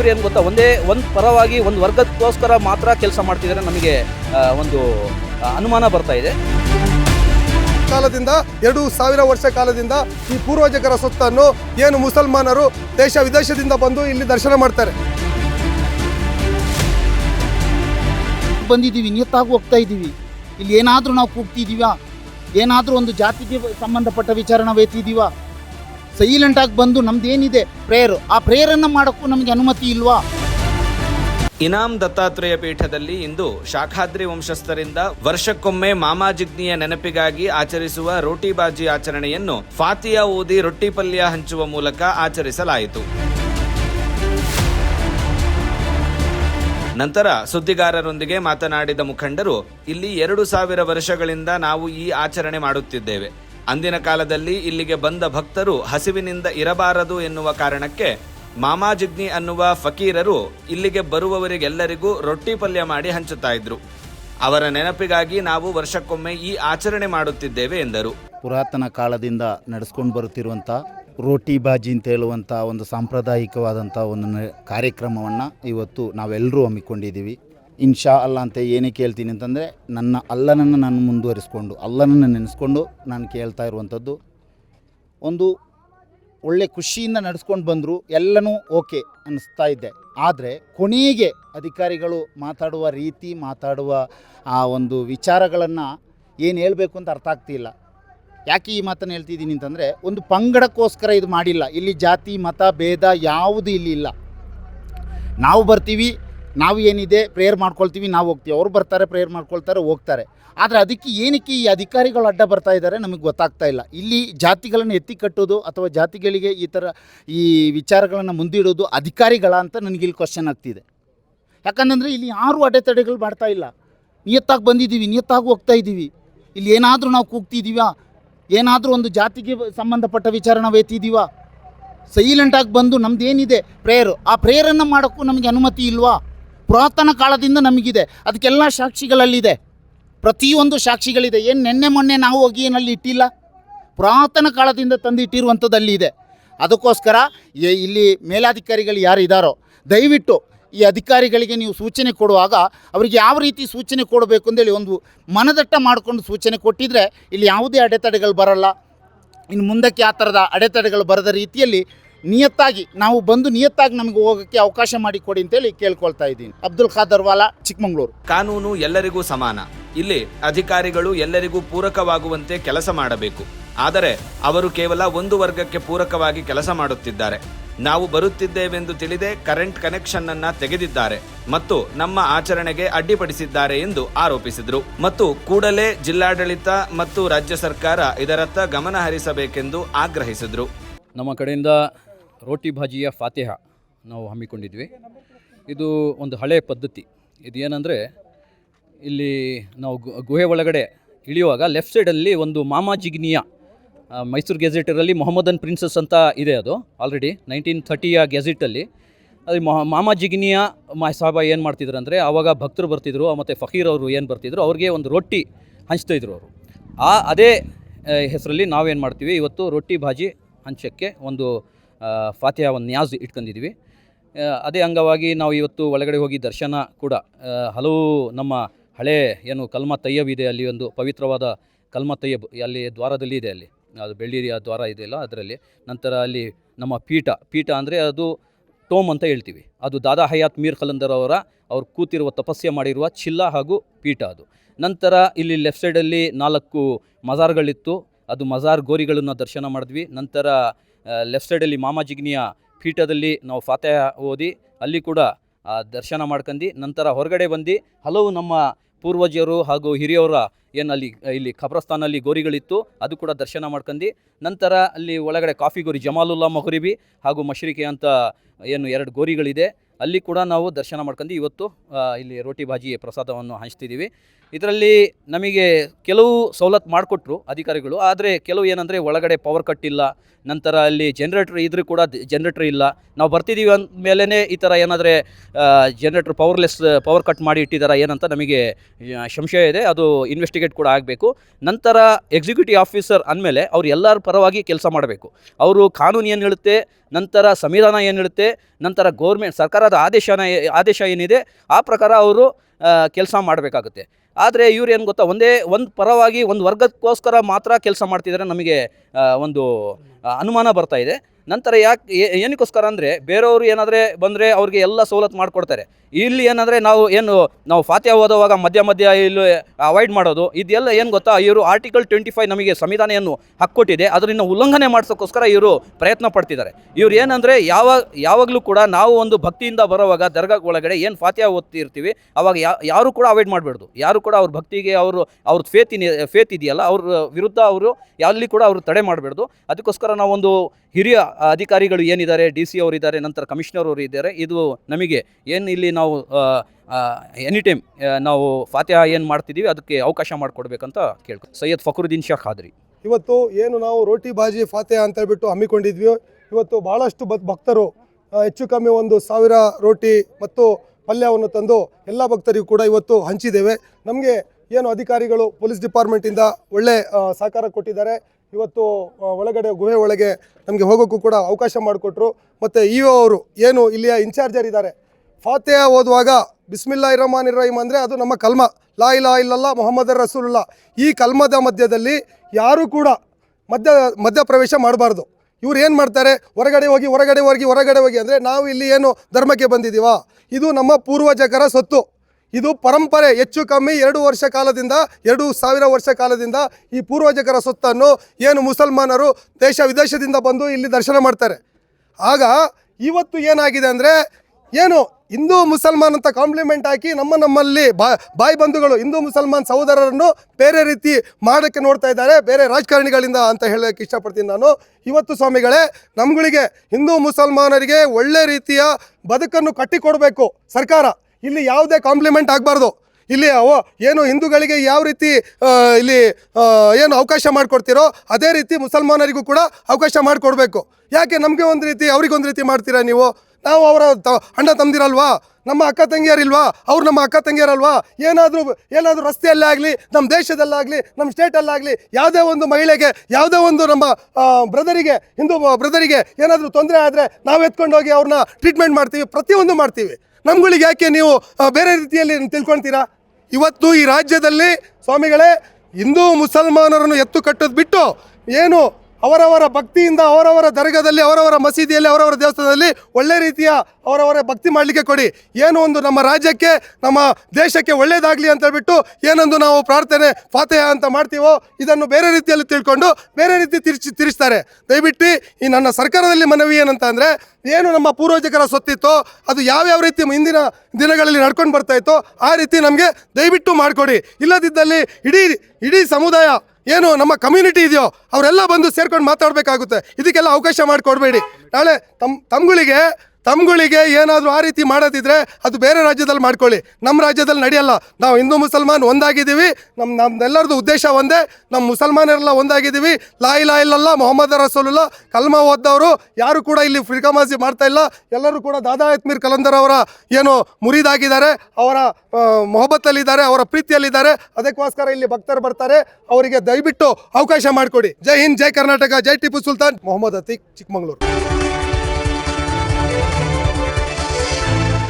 ಇವ್ರು ಏನು ಗೊತ್ತಾ? ಒಂದೇ ಒಂದು ಪರವಾಗಿ ಒಂದು ವರ್ಗಕ್ಕೋಸ್ಕರ ಮಾತ್ರ ಕೆಲಸ ಮಾಡ್ತಿದ್ದಾರೆ ನಮಗೆ ಒಂದು ಅನುಮಾನ ಬರ್ತಾ ಇದೆ. ಕಾಲದಿಂದ ಎರಡು ಸಾವಿರ ವರ್ಷ ಕಾಲದಿಂದ ಈ ಪೂರ್ವಜಕರ ಸೊತ್ತನ್ನು ಏನು ಮುಸಲ್ಮಾನರು ದೇಶ ವಿದೇಶದಿಂದ ಬಂದು ಇಲ್ಲಿ ದರ್ಶನ ಮಾಡ್ತಾರೆ. ಬಂದಿದ್ದೀವಿ ನಿಯತ್ತಾಗಿ ಹೋಗ್ತಾ ಇದ್ದೀವಿ. ಇಲ್ಲಿ ಏನಾದರೂ ನಾವು ಕೂಗ್ತಿದ್ದೀವಾ? ಏನಾದರೂ ಒಂದು ಜಾತಿಗೆ ಸಂಬಂಧಪಟ್ಟ ವಿಚಾರ ನಾವು ಎತ್ತಿದ್ದೀವಾ ಸೈಲೆಂಟಾಗಿ ಬಂದು ನಮ್ದೇನಿದೆ? ಪ್ರೇಯರ್ ಆ ಪ್ರೇಯರನ್ನು ಮಾಡೋಕ್ಕೂ ನಮಗೆ ಅನುಮತಿ ಇಲ್ವಾ? ಇನಾಮ್ ದತ್ತಾತ್ರೇಯ ಪೀಠದಲ್ಲಿ ಇಂದು ಶಾಖಾದ್ರಿ ವಂಶಸ್ಥರಿಂದ ವರ್ಷಕ್ಕೊಮ್ಮೆ ಮಾಮಾಜಿಗ್ನಿಯ ನೆನಪಿಗಾಗಿ ಆಚರಿಸುವ ರೋಟಿಬಾಜಿ ಆಚರಣೆಯನ್ನು ಫಾತಿಯಾ ಓದಿ ರೊಟ್ಟಿ ಪಲ್ಯ ಹಂಚುವ ಮೂಲಕ ಆಚರಿಸಲಾಯಿತು. ನಂತರ ಸುದ್ದಿಗಾರರೊಂದಿಗೆ ಮಾತನಾಡಿದ ಮುಖಂಡರು, ಇಲ್ಲಿ ಎರಡು ಸಾವಿರ ವರ್ಷಗಳಿಂದ ನಾವು ಈ ಆಚರಣೆ ಮಾಡುತ್ತಿದ್ದೇವೆ. ಅಂದಿನ ಕಾಲದಲ್ಲಿ ಇಲ್ಲಿಗೆ ಬಂದ ಭಕ್ತರು ಹಸಿವಿನಿಂದ ಇರಬಾರದು ಎನ್ನುವ ಕಾರಣಕ್ಕೆ ಮಾಮಾಜಿಗ್ನಿ ಅನ್ನುವ ಫಕೀರರು ಇಲ್ಲಿಗೆ ಬರುವವರಿಗೆಲ್ಲರಿಗೂ ರೊಟ್ಟಿ ಪಲ್ಯ ಮಾಡಿ ಹಂಚುತ್ತಾ ಇದ್ರು. ಅವರ ನೆನಪಿಗಾಗಿ ನಾವು ವರ್ಷಕ್ಕೊಮ್ಮೆ ಈ ಆಚರಣೆ ಮಾಡುತ್ತಿದ್ದೇವೆ ಎಂದರು. ಪುರಾತನ ಕಾಲದಿಂದ ನಡೆಸ್ಕೊಂಡು ಬರುತ್ತಿರುವಂಥ ರೋಟಿ ಬಾಜಿ ಅಂತ ಹೇಳುವಂಥ ಒಂದು ಸಾಂಪ್ರದಾಯಿಕವಾದಂಥ ಒಂದು ಕಾರ್ಯಕ್ರಮವನ್ನು ಇವತ್ತು ನಾವೆಲ್ಲರೂ ಹಮ್ಮಿಕೊಂಡಿದ್ದೀವಿ. ಇನ್ಶಾ ಅಲ್ಲ ಅಂತ ಏನೇ ಕೇಳ್ತೀನಿ ಅಂತಂದರೆ ನನ್ನ ಅಲ್ಲನನ್ನು ನಾನು ಮುಂದುವರಿಸ್ಕೊಂಡು, ಅಲ್ಲನನ್ನು ನೆನೆಸ್ಕೊಂಡು ನಾನು ಕೇಳ್ತಾ ಇರುವಂಥದ್ದು. ಒಂದು ಒಳ್ಳೆ ಖುಷಿಯಿಂದ ನಡೆಸ್ಕೊಂಡು ಬಂದರು, ಎಲ್ಲನೂ ಓಕೆ ಅನ್ನಿಸ್ತಾ ಇದ್ದೆ ಆದರೆ ಕೊನೆಗೆ ಅಧಿಕಾರಿಗಳು ಮಾತಾಡುವ ರೀತಿ, ಮಾತಾಡುವ ಆ ಒಂದು ವಿಚಾರಗಳನ್ನು ಏನು ಹೇಳಬೇಕು ಅಂತ ಅರ್ಥ ಆಗ್ತಿಲ್ಲ ಯಾಕೆ ಈ ಮಾತನ್ನು ಹೇಳ್ತಿದ್ದೀನಿ ಅಂತಂದರೆ, ಒಂದು ಪಂಗಡಕ್ಕೋಸ್ಕರ ಇದು ಮಾಡಿಲ್ಲ. ಇಲ್ಲಿ ಜಾತಿ, ಮತ, ಭೇದ ಯಾವುದು ಇಲ್ಲಿ ಇಲ್ಲ. ನಾವು ಬರ್ತೀವಿ ನಾವು ಏನಿದೆ ಪ್ರೇಯರ್ ಮಾಡ್ಕೊಳ್ತೀವಿ, ನಾವು ಹೋಗ್ತೀವಿ. ಅವ್ರು ಬರ್ತಾರೆ ಪ್ರೇಯರ್ ಮಾಡ್ಕೊಳ್ತಾರೆ, ಹೋಗ್ತಾರೆ. ಆದರೆ ಅದಕ್ಕೆ ಏನಕ್ಕೆ ಈ ಅಧಿಕಾರಿಗಳು ಅಡ್ಡ ಬರ್ತಾ ಇದ್ದಾರೆ ನಮಗೆ ಗೊತ್ತಾಗ್ತಾ ಇಲ್ಲ. ಇಲ್ಲಿ ಜಾತಿಗಳನ್ನು ಎತ್ತಿ ಕಟ್ಟೋದು ಅಥವಾ ಜಾತಿಗಳಿಗೆ ಈ ಥರ ಈ ವಿಚಾರಗಳನ್ನು ಮುಂದಿಡೋದು ಅಧಿಕಾರಿಗಳ ಅಂತ ನನಗೆ ಇಲ್ಲಿ ಕ್ವಶನ್ ಆಗ್ತಿದೆ. ಯಾಕಂದರೆ ಇಲ್ಲಿ ಯಾರೂ ಅಡೆತಡೆಗಳು ಮಾಡ್ತಾ ಇಲ್ಲ. ನಿಯತ್ತಾಗಿ ಬಂದಿದ್ದೀವಿ, ನಿಯತ್ತಾಗಿ ಹೋಗ್ತಾ ಇದ್ದೀವಿ. ಇಲ್ಲಿ ಏನಾದರೂ ನಾವು ಕೂಗ್ತಿದ್ದೀವಾ? ಏನಾದರೂ ಒಂದು ಜಾತಿಗೆ ಸಂಬಂಧಪಟ್ಟ ವಿಚಾರ ನಾವು ಎತ್ತಿದ್ದೀವಾ? ಸೈಲೆಂಟಾಗಿ ಬಂದು ನಮ್ದೇನಿದೆ? ಪ್ರೇಯರು ಆ ಪ್ರೇಯರನ್ನು ಮಾಡೋಕ್ಕೂ ನಮಗೆ ಅನುಮತಿ ಇಲ್ವಾ? ಪುರಾತನ ಕಾಲದಿಂದ ನಮಗಿದೆ. ಅದಕ್ಕೆಲ್ಲ ಸಾಕ್ಷಿಗಳಲ್ಲಿದೆ. ಪ್ರತಿಯೊಂದು ಸಾಕ್ಷಿಗಳಿದೆ. ಏನು ನೆನ್ನೆ ಮೊನ್ನೆ ನಾವು ಹೋಗಿ ಏನಲ್ಲಿ ಇಟ್ಟಿಲ್ಲ? ಪುರಾತನ ಕಾಲದಿಂದ ತಂದು ಇಟ್ಟಿರುವಂಥದ್ದಲ್ಲಿ ಇದೆ ಅದಕ್ಕೋಸ್ಕರ ಇಲ್ಲಿ ಮೇಲಾಧಿಕಾರಿಗಳು ಯಾರು ಇದ್ದಾರೋ ದಯವಿಟ್ಟು ಈ ಅಧಿಕಾರಿಗಳಿಗೆ ನೀವು ಸೂಚನೆ ಕೊಡುವಾಗ ಅವರಿಗೆ ಯಾವ ರೀತಿ ಸೂಚನೆ ಕೊಡಬೇಕು ಅಂತೇಳಿ ಒಂದು ಮನದಟ್ಟ ಮಾಡಿಕೊಂಡು ಸೂಚನೆ ಕೊಟ್ಟಿದ್ರೆ ಇಲ್ಲಿ ಯಾವುದೇ ಅಡೆತಡೆಗಳು ಬರಲ್ಲ. ಇನ್ನು ಮುಂದಕ್ಕೆ ಆ ಥರದ ಅಡೆತಡೆಗಳು ಬರದ ರೀತಿಯಲ್ಲಿ ನಿಯತ್ತಾಗಿ ನಾವು ಬಂದು ನಿಯತ್ತಾಗಿ ನಮಗೆ ಹೋಗೋಕ್ಕೆ ಅವಕಾಶ ಮಾಡಿಕೊಡಿ ಅಂತೇಳಿ ಕೇಳ್ಕೊಳ್ತಾ ಇದ್ದೀನಿ. ಅಬ್ದುಲ್ ಖಾದರ್ ವಾಲಾ ಚಿಕ್ಕಮಂಗ್ಳೂರು. ಕಾನೂನು ಎಲ್ಲರಿಗೂ ಸಮಾನ. ಇಲ್ಲಿ ಅಧಿಕಾರಿಗಳು ಎಲ್ಲರಿಗೂ ಪೂರಕವಾಗುವಂತೆ ಕೆಲಸ ಮಾಡಬೇಕು. ಆದರೆ ಅವರು ಕೇವಲ ಒಂದು ವರ್ಗಕ್ಕೆ ಪೂರಕವಾಗಿ ಕೆಲಸ ಮಾಡುತ್ತಿದ್ದಾರೆ. ನಾವು ಬರುತ್ತಿದ್ದೇವೆಂದು ತಿಳಿದೇ ಕರೆಂಟ್ ಕನೆಕ್ಷನ್ ಅನ್ನ ತೆಗೆದಿದ್ದಾರೆ ಮತ್ತು ನಮ್ಮ ಆಚರಣೆಗೆ ಅಡ್ಡಿಪಡಿಸಿದ್ದಾರೆ ಎಂದು ಆರೋಪಿಸಿದರು. ಮತ್ತು ಕೂಡಲೇ ಜಿಲ್ಲಾಡಳಿತ ಮತ್ತು ರಾಜ್ಯ ಸರ್ಕಾರ ಇದರತ್ತ ಗಮನ ಹರಿಸಬೇಕೆಂದು ಆಗ್ರಹಿಸಿದರು. ನಮ್ಮ ಕಡೆಯಿಂದ ರೋಟಿ ಭಾಜಿಯ ಫಾತಿಹ ನಾವು ಹಮ್ಮಿಕೊಂಡಿದ್ವಿ. ಇದು ಒಂದು ಹಳೆಯ ಪದ್ಧತಿ. ಇದು ಏನಂದರೆ ಇಲ್ಲಿ ನಾವು ಗುಹೆ ಒಳಗಡೆ ಇಳಿಯುವಾಗ ಲೆಫ್ಟ್ ಸೈಡಲ್ಲಿ ಒಂದು ಮಾಮಾ ಜಿಗ್ನಿಯ ಮೈಸೂರು ಗೆಜೆಟರಲ್ಲಿ ಮೊಹಮ್ಮದನ್ ಪ್ರಿನ್ಸಸ್ ಅಂತ ಇದೆ ಅದು ಆಲ್ರೆಡಿ ನೈನ್ಟೀನ್ ಥರ್ಟಿಯ ಗೆಜೆಟಲ್ಲಿ ಅದು ಮಾಮಾ ಜಿಗ್ನಿಯ ಮಾ ಸಾಹಬ ಏನು ಮಾಡ್ತಿದ್ರು ಅಂದರೆ ಆವಾಗ ಭಕ್ತರು ಬರ್ತಿದ್ರು, ಮತ್ತು ಫಕೀರ್ ಅವರು ಏನು ಬರ್ತಿದ್ರು, ಅವ್ರಿಗೆ ಒಂದು ರೊಟ್ಟಿ ಹಂಚ್ತಾಯಿದ್ರು ಅವರು. ಆ, ಅದೇ ಹೆಸರಲ್ಲಿ ನಾವೇನು ಮಾಡ್ತೀವಿ, ಇವತ್ತು ರೊಟ್ಟಿ, ಭಾಜಿ ಹಂಚಕ್ಕೆ ಒಂದು ಫಾತಿಹ ಒಂದು ನ್ಯಾಜ್ ಇಟ್ಕೊಂಡಿದ್ದೀವಿ. ಅದೇ ಅಂಗವಾಗಿ ನಾವು ಇವತ್ತು ಒಳಗಡೆ ಹೋಗಿ ದರ್ಶನ ಕೂಡ ಹಲವು ನಮ್ಮ ಹಳೆ ಏನು ಕಲ್ಮ ತಯ್ಯಬ್ ಇದೆ ಅಲ್ಲಿ ಒಂದು ಪವಿತ್ರವಾದ ಕಲ್ಮ ತಯ್ಯಬ್, ಅಲ್ಲಿ ದ್ವಾರದಲ್ಲಿ ಇದೆ ಅಲ್ಲಿ. ಅದು ಬೆಳ್ಳಿರಿಯ ದ್ವಾರ ಇದೆಯಲ್ಲ ಅದರಲ್ಲಿ. ನಂತರ ಅಲ್ಲಿ ನಮ್ಮ ಪೀಠ ಪೀಠ ಅಂದರೆ ಅದು ಟೋಮ್ ಅಂತ ಹೇಳ್ತೀವಿ. ಅದು ದಾದಾ ಹಯಾತ್ ಮೀರ್ ಖಲಂದರ್ ಅವರ, ಅವ್ರು ಕೂತಿರುವ ತಪಸ್ಸೆ ಮಾಡಿರುವ ಚಿಲ್ಲ ಹಾಗೂ ಪೀಠ ಅದು. ನಂತರ ಇಲ್ಲಿ ಲೆಫ್ಟ್ ಸೈಡಲ್ಲಿ ನಾಲ್ಕು ಮಜಾರ್ಗಳಿತ್ತು. ಅದು ಮಜಾರ್ ಗೋರಿಗಳನ್ನು ದರ್ಶನ ಮಾಡಿದ್ವಿ. ನಂತರ ಲೆಫ್ಟ್ ಸೈಡಲ್ಲಿ ಮಾಮಾಜಿಗ್ನಿಯ ಪೀಠದಲ್ಲಿ ನಾವು ಫಾತೆ ಓದಿ, ಅಲ್ಲಿ ಕೂಡ ದರ್ಶನ ಮಾಡ್ಕೊಂಡು ನಂತರ ಹೊರಗಡೆ ಬಂದು, ಹಲವು ನಮ್ಮ ಪೂರ್ವಜರು ಹಾಗೂ ಹಿರಿಯವರ ಅಲ್ಲಿ ಇಲ್ಲಿ ಖಬ್ರಸ್ತಾನಲ್ಲಿ ಗೋರಿಗಳಿತ್ತು, ಅದು ಕೂಡ ದರ್ಶನ ಮಾಡ್ಕೊಂಡು ನಂತರ ಅಲ್ಲಿ ಒಳಗಡೆ ಕಾಫಿ ಗೋರಿ ಜಮಾಲುಲ್ಲಾ ಮಹರಿಬಿ ಹಾಗೂ ಮಶ್ರಿಕೆ ಅಂತ ಏನು ಎರಡು ಗೋರಿಗಳಿದೆ ಅಲ್ಲಿ ಕೂಡ ನಾವು ದರ್ಶನ ಮಾಡ್ಕೊಂಡು ಇವತ್ತು ಇಲ್ಲಿ ರೋಟಿ ಬಾಜಿ ಪ್ರಸಾದವನ್ನು ಹಂಚ್ತಿದ್ದೀವಿ. ಇದರಲ್ಲಿ ನಮಗೆ ಕೆಲವು ಸವಲತ್ತು ಮಾಡಿಕೊಟ್ರು ಅಧಿಕಾರಿಗಳು, ಆದರೆ ಕೆಲವು ಏನಂದರೆ ಒಳಗಡೆ ಪವರ್ ಕಟ್ ಇಲ್ಲ, ನಂತರ ಅಲ್ಲಿ ಜನ್ರೇಟ್ರ್ ಇದ್ರೂ ಕೂಡ ಜನ್ರೇಟ್ರ್ ಇಲ್ಲ. ನಾವು ಬರ್ತಿದ್ದೀವಿ ಅಂದಮೇಲೆ ಈ ಥರ ಏನಾದರೆ ಜನ್ರೇಟ್ರ್ ಪವರ್ಲೆಸ್ ಪವರ್ ಕಟ್ ಮಾಡಿ ಇಟ್ಟಿದ್ದಾರೆ ಏನಂತ ನಮಗೆ ಸಂಶಯ ಇದೆ. ಅದು ಇನ್ವೆಸ್ಟಿಗೇಟ್ ಕೂಡ ಆಗಬೇಕು. ನಂತರ ಎಕ್ಸಿಕ್ಯೂಟಿವ್ ಆಫೀಸರ್ ಅಂದಮೇಲೆ ಅವ್ರು ಎಲ್ಲರ ಪರವಾಗಿ ಕೆಲಸ ಮಾಡಬೇಕು. ಅವರು ಕಾನೂನು ಏನು ಹೇಳುತ್ತೆ, ನಂತರ ಸಂವಿಧಾನ ಏನು ಹೇಳುತ್ತೆ, ನಂತರ ಗೌರ್ಮೆಂಟ್ ಸರ್ಕಾರ ಸರ್ಕಾರದ ಆದೇಶನ ಆದೇಶ ಏನಿದೆ, ಆ ಪ್ರಕಾರ ಅವರು ಕೆಲಸ ಮಾಡಬೇಕಾಗುತ್ತೆ. ಆದರೆ ಇವ್ರು ಏನು ಗೊತ್ತಾ, ಒಂದೇ, ಒಂದು ಪರವಾಗಿ, ಒಂದು ವರ್ಗಕ್ಕೋಸ್ಕರ ಮಾತ್ರ ಕೆಲಸ ಮಾಡ್ತಿದ್ದಾರೆ ನಮಗೆ ಒಂದು ಅನುಮಾನ ಬರ್ತಾ ಇದೆ. ನಂತರ ಯಾಕೆ ಏನಕ್ಕೋಸ್ಕರ ಅಂದರೆ ಬೇರೆಯವರು ಏನಾದರೆ ಬಂದರೆ ಅವ್ರಿಗೆ ಎಲ್ಲ ಸವಲತ್ತು ಮಾಡಿಕೊಡ್ತಾರೆ. ಇಲ್ಲಿ ಏನಂದರೆ ನಾವು ಏನು, ನಾವು ಫಾತ್ಯ ಓದುವಾಗ ಮಧ್ಯ ಮಧ್ಯ ಇಲ್ಲಿ ಅವಾಯ್ಡ್ ಮಾಡೋದು. ಇದೆಲ್ಲ ಏನು ಗೊತ್ತಾ? ಇವರು ಆರ್ಟಿಕಲ್ ಟ್ವೆಂಟಿ ಫೈವ್ ನಮಗೆ ಸಂವಿಧಾನ ಹಾಕ್ಕೊಟ್ಟಿದೆ. ಅದರಿಂದ ಉಲ್ಲಂಘನೆ ಮಾಡಿಸೋಕ್ಕೋಸ್ಕರ ಇವರು ಪ್ರಯತ್ನ ಪಡ್ತಿದ್ದಾರೆ. ಇವ್ರು ಏನಂದರೆ ಯಾವ, ಯಾವಾಗಲೂ ಕೂಡ ನಾವು ಒಂದು ಭಕ್ತಿಯಿಂದ ಬರೋವಾಗ ದರ್ಗಾ ಒಳಗಡೆ ಏನು ಫಾತ್ಯ ಓದ್ತಿರ್ತೀವಿ, ಅವಾಗ ಯಾರು ಕೂಡ ಅವಾಯ್ಡ್ ಮಾಡಬಾರ್ದು. ಯಾರು ಕೂಡ ಅವ್ರ ಭಕ್ತಿಗೆ ಅವರು, ಅವ್ರ ಫೇತ್ ಫೇತ್ ಇದೆಯಲ್ಲ, ಅವ್ರ ವಿರುದ್ಧ ಅವರು ಎಲ್ಲಿ ಕೂಡ ಅವರು ತಡೆ ಮಾಡಬಾರ್ದು. ಅದಕ್ಕೋಸ್ಕರ ನಾವೊಂದು ಹಿರಿಯ ಅಧಿಕಾರಿಗಳು ಏನಿದ್ದಾರೆ, ಡಿ ಸಿ ಅವರಿದ್ದಾರೆ, ನಂತರ ಕಮಿಷನರ್ ಅವರು ಇದ್ದಾರೆ. ಇದು ನಮಗೆ ಏನು ಇಲ್ಲಿ ನಾವು ಎನಿ ಟೈಮ್ ನಾವು ಫಾತ್ಯ ಏನು ಮಾಡ್ತಿದ್ದೀವಿ, ಅದಕ್ಕೆ ಅವಕಾಶ ಮಾಡಿಕೊಡ್ಬೇಕಂತ ಕೇಳ್ಕೊ ಸೈಯದ್ ಫಕ್ರುದ್ದೀನ್ ಶಾ ಖಾದ್ರಿ. ಇವತ್ತು ಏನು ನಾವು ರೋಟಿ ಬಾಜಿ ಫಾತೆ ಅಂತ ಹೇಳ್ಬಿಟ್ಟು ಹಮ್ಮಿಕೊಂಡಿದ್ವಿ. ಇವತ್ತು ಭಾಳಷ್ಟು ಭಕ್- ಭಕ್ತರು ಹೆಚ್ಚು ಕಮ್ಮಿ ಒಂದು ಸಾವಿರ ರೋಟಿ ಮತ್ತು ಪಲ್ಯವನ್ನು ತಂದು ಎಲ್ಲ ಭಕ್ತರಿಗೂ ಕೂಡ ಇವತ್ತು ಹಂಚಿದ್ದೇವೆ. ನಮಗೆ ಏನು ಅಧಿಕಾರಿಗಳು, ಪೊಲೀಸ್ ಡಿಪಾರ್ಟ್ಮೆಂಟಿಂದ ಒಳ್ಳೆ ಸಹಕಾರ ಕೊಟ್ಟಿದ್ದಾರೆ. ಇವತ್ತು ಒಳಗಡೆ, ಗುಹೆ ಒಳಗೆ ನಮಗೆ ಹೋಗೋಕ್ಕೂ ಕೂಡ ಅವಕಾಶ ಮಾಡಿಕೊಟ್ರು. ಮತ್ತು ಇ ಅವರು ಏನು ಇಲ್ಲಿಯ ಇನ್ಚಾರ್ಜರ್ ಇದ್ದಾರೆ? ಫಾತೆಹ ಓದುವಾಗ ಬಿಸ್ಮಿಲ್ಲಾ ಇರಮಾನ್ ಇರಹಿಮ್ ಅಂದರೆ ಅದು ನಮ್ಮ ಕಲ್ಮ. ಲಾ ಇಲಾ ಇಲ್ಲಲ್ಲ ಮೊಹಮ್ಮದ್ ರಸೂಲುಲ್ಲಾ ಈ ಕಲ್ಮದ ಮಧ್ಯದಲ್ಲಿ ಯಾರೂ ಕೂಡ ಮಧ್ಯ, ಮಧ್ಯಪ್ರವೇಶ ಮಾಡಬಾರ್ದು. ಇವ್ರು ಏನು ಮಾಡ್ತಾರೆ? ಹೊರಗಡೆ ಹೋಗಿ ಹೊರಗಡೆ ಹೋಗಿ ಹೊರಗಡೆ ಹೋಗಿ ಅಂದರೆ ನಾವು ಇಲ್ಲಿ ಏನು ಧರ್ಮಕ್ಕೆ ಬಂದಿದ್ದೀವಾ? ಇದು ನಮ್ಮ ಪೂರ್ವಜಕರ ಸೊತ್ತು. ಇದು ಪರಂಪರೆ ಹೆಚ್ಚು ಕಮ್ಮಿ ಎರಡು ವರ್ಷ ಕಾಲದಿಂದ, ಎರಡು ಸಾವಿರ ವರ್ಷ ಕಾಲದಿಂದ ಈ ಪೂರ್ವಜಕರ ಸೊತ್ತನ್ನು ಏನು ಮುಸಲ್ಮಾನರು ದೇಶ ವಿದೇಶದಿಂದ ಬಂದು ಇಲ್ಲಿ ದರ್ಶನ ಮಾಡ್ತಾರೆ. ಆಗ ಇವತ್ತು ಏನಾಗಿದೆ ಅಂದರೆ, ಏನು ಹಿಂದೂ ಮುಸಲ್ಮಾನ್ ಅಂತ ಕಾಂಪ್ಲಿಮೆಂಟ್ ಹಾಕಿ ನಮ್ಮ ನಮ್ಮಲ್ಲಿ ಬಾಯಿ ಬಂಧುಗಳು ಹಿಂದೂ ಮುಸಲ್ಮಾನ್ ಸಹೋದರರನ್ನು ಬೇರೆ ರೀತಿ ಮಾಡೋಕ್ಕೆ ನೋಡ್ತಾ ಇದ್ದಾರೆ, ಬೇರೆ ರಾಜಕಾರಣಿಗಳಿಂದ ಅಂತ ಹೇಳೋಕ್ಕೆ ಇಷ್ಟಪಡ್ತೀನಿ ನಾನು. ಇವತ್ತು ಸ್ವಾಮಿಗಳೇ, ನಮ್ಗಳಿಗೆ ಹಿಂದೂ ಮುಸಲ್ಮಾನರಿಗೆ ಒಳ್ಳೆ ರೀತಿಯ ಬದುಕನ್ನು ಕಟ್ಟಿಕೊಡಬೇಕು ಸರ್ಕಾರ. ಇಲ್ಲಿ ಯಾವುದೇ ಕಾಂಪ್ಲಿಮೆಂಟ್ ಆಗಬಾರ್ದು. ಇಲ್ಲಿ ಅವ ಏನು ಹಿಂದೂಗಳಿಗೆ ಯಾವ ರೀತಿ ಇಲ್ಲಿ ಏನು ಅವಕಾಶ ಮಾಡಿಕೊಡ್ತೀರೋ, ಅದೇ ರೀತಿ ಮುಸಲ್ಮಾನರಿಗೂ ಕೂಡ ಅವಕಾಶ ಮಾಡಿಕೊಡ್ಬೇಕು. ಯಾಕೆ ನಮಗೆ ಒಂದು ರೀತಿ, ಅವ್ರಿಗೊಂದು ರೀತಿ ಮಾಡ್ತೀರಾ ನೀವು? ನಾವು ಅವರ ತ, ಅಣ್ಣ ತಂದಿರಲ್ವಾ ನಮ್ಮ ಅಕ್ಕ ತಂಗಿಯರಿಲ್ವಾ? ಅವ್ರು ನಮ್ಮ ಅಕ್ಕ ತಂಗಿಯರಲ್ವಾ? ಏನಾದರೂ ಏನಾದರೂ ರಸ್ತೆಯಲ್ಲಾಗಲಿ, ನಮ್ಮ ದೇಶದಲ್ಲಾಗಲಿ, ನಮ್ಮ ಸ್ಟೇಟಲ್ಲಾಗಲಿ, ಯಾವುದೇ ಒಂದು ಮಹಿಳೆಗೆ, ಯಾವುದೇ ಒಂದು ನಮ್ಮ ಬ್ರದರಿಗೆ, ಹಿಂದೂ ಬ್ರದರಿಗೆ ಏನಾದರೂ ತೊಂದರೆ ಆದರೆ ನಾವು ಎತ್ಕೊಂಡು ಹೋಗಿ ಅವ್ರನ್ನ ಟ್ರೀಟ್ಮೆಂಟ್ ಮಾಡ್ತೀವಿ, ಪ್ರತಿಯೊಂದು ಮಾಡ್ತೀವಿ. ನಮ್ಗಳಿಗೆ ಯಾಕೆ ನೀವು ಬೇರೆ ರೀತಿಯಲ್ಲಿ ತಿಳ್ಕೊಳ್ತೀರಾ ಇವತ್ತು ಈ ರಾಜ್ಯದಲ್ಲಿ, ಸ್ವಾಮಿಗಳೇ, ಹಿಂದೂ ಮುಸಲ್ಮಾನರನ್ನು ಎತ್ತು ಕಟ್ಟೋದು ಬಿಟ್ಟು ಏನು ಅವರವರ ಭಕ್ತಿಯಿಂದ, ಅವರವರ ದರ್ಗದಲ್ಲಿ, ಅವರವರ ಮಸೀದಿಯಲ್ಲಿ, ಅವರವರ ದೇವಸ್ಥಾನದಲ್ಲಿ ಒಳ್ಳೆ ರೀತಿಯ ಅವರವರ ಭಕ್ತಿ ಮಾಡಲಿಕ್ಕೆ ಕೊಡಿ. ಏನು ಒಂದು ನಮ್ಮ ರಾಜ್ಯಕ್ಕೆ, ನಮ್ಮ ದೇಶಕ್ಕೆ ಒಳ್ಳೇದಾಗಲಿ ಅಂತ ಹೇಳ್ಬಿಟ್ಟು ಏನೊಂದು ನಾವು ಪ್ರಾರ್ಥನೆ ಫಾತೆಯ ಅಂತ ಮಾಡ್ತೀವೋ, ಇದನ್ನು ಬೇರೆ ರೀತಿಯಲ್ಲಿ ತಿಳ್ಕೊಂಡು ಬೇರೆ ರೀತಿ ತಿರ್ಚಿ ತಿರ್ಸ್ತಾರೆ ದಯವಿಟ್ಟು ಈ ನನ್ನ ಸರ್ಕಾರದಲ್ಲಿ ಮನವಿ ಏನಂತ ಅಂದರೆ, ಏನು ನಮ್ಮ ಪೂರ್ವಜಕರ ಸೊತ್ತಿತ್ತೋ, ಅದು ಯಾವ್ಯಾವ ರೀತಿ ಹಿಂದಿನ ದಿನಗಳಲ್ಲಿ ನಡ್ಕೊಂಡು ಬರ್ತಾ ಇತ್ತೋ, ಆ ರೀತಿ ನಮಗೆ ದಯವಿಟ್ಟು ಮಾಡಿಕೊಡಿ. ಇಲ್ಲದಿದ್ದಲ್ಲಿ ಇಡೀ ಇಡೀ ಸಮುದಾಯ ಏನು ನಮ್ಮ ಕಮ್ಯುನಿಟಿ ಇದೆಯೋ ಅವರೆಲ್ಲ ಬಂದು ಸೇರ್ಕೊಂಡು ಮಾತಾಡಬೇಕಾಗುತ್ತೆ. ಇದಕ್ಕೆಲ್ಲ ಅವಕಾಶ ಮಾಡಿಕೊಡ್ಬೇಡಿ. ನಾಳೆ ತಮ್ಮ ತಮ್ಗಳಿಗೆ ತಮ್ಗಳಿಗೆ ಏನಾದರೂ ಆ ರೀತಿ ಮಾಡೋದಿದ್ರೆ ಅದು ಬೇರೆ ರಾಜ್ಯದಲ್ಲಿ ಮಾಡ್ಕೊಳ್ಳಿ. ನಮ್ಮ ರಾಜ್ಯದಲ್ಲಿ ನಡೆಯಲ್ಲ. ನಾವು ಹಿಂದೂ ಮುಸಲ್ಮಾನ್ ಒಂದಾಗಿದ್ದೀವಿ. ನಮ್ಮ ನಮ್ದೆಲ್ಲರದು ಉದ್ದೇಶ ಒಂದೇ. ನಮ್ಮ ಮುಸಲ್ಮಾನರೆಲ್ಲ ಒಂದಾಗಿದ್ದೀವಿ. ಲಾ ಇಲಾ ಇಲ್ಲಲ್ಲ, ಮೊಹಮ್ಮದ್ ರಸೂಲುಲ್ಲ ಕಲ್ಮ ಓದ್ದವರು ಯಾರು ಕೂಡ ಇಲ್ಲಿ ಫಿರ್ಕಮಾಜಿ ಮಾಡ್ತಾ ಇಲ್ಲ. ಎಲ್ಲರೂ ಕೂಡ ದಾದಾ ಎತ್ಮೀರ್ ಕಲಂದರ್ ಅವರ ಏನು ಮುರಿದಾಗಿದ್ದಾರೆ. ಅವರ ಮೊಹಬ್ಬತ್ತಲ್ಲಿದ್ದಾರೆ, ಅವರ ಪ್ರೀತಿಯಲ್ಲಿದ್ದಾರೆ. ಅದಕ್ಕೋಸ್ಕರ ಇಲ್ಲಿ ಭಕ್ತರು ಬರ್ತಾರೆ. ಅವರಿಗೆ ದಯವಿಟ್ಟು ಅವಕಾಶ ಮಾಡಿಕೊಡಿ. ಜೈ ಹಿಂದ್, ಜೈ ಕರ್ನಾಟಕ, ಜೈ Tippu Sultan, Mohammed Atiq, Chikkamagaluru.